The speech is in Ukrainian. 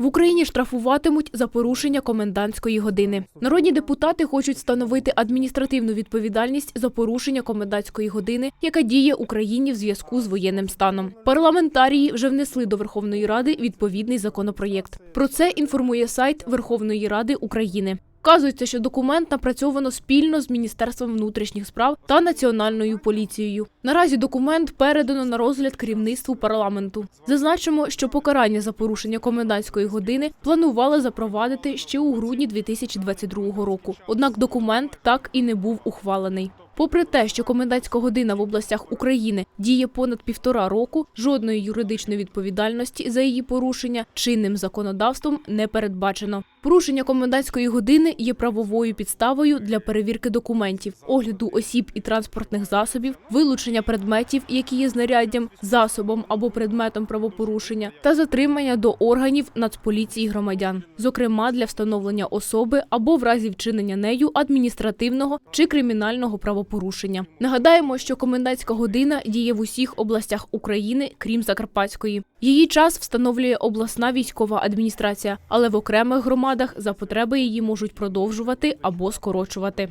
В Україні штрафуватимуть за порушення комендантської години. Народні депутати хочуть встановити адміністративну відповідальність за порушення комендантської години, яка діє Україні в зв'язку з воєнним станом. Парламентарії вже внесли до Верховної Ради відповідний законопроєкт. Про це інформує сайт Верховної Ради України. Вказується, що документ напрацьовано спільно з Міністерством внутрішніх справ та Національною поліцією. Наразі документ передано на розгляд керівництву парламенту. Зазначимо, що покарання за порушення комендантської години планували запровадити ще у грудні 2022 року. Однак документ так і не був ухвалений. Попри те, що комендантська година в областях України діє понад півтора року, жодної юридичної відповідальності за її порушення чинним законодавством не передбачено. Порушення комендантської години є правовою підставою для перевірки документів, огляду осіб і транспортних засобів, вилучення предметів, які є знаряддям, засобом або предметом правопорушення, та затримання до органів Нацполіції громадян, зокрема для встановлення особи або в разі вчинення нею адміністративного чи кримінального правопорушення. Нагадаємо, що комендантська година діє в усіх областях України, крім Закарпатської. Її час встановлює обласна військова адміністрація, але в окремих громадах за потреби її можуть продовжувати або скорочувати.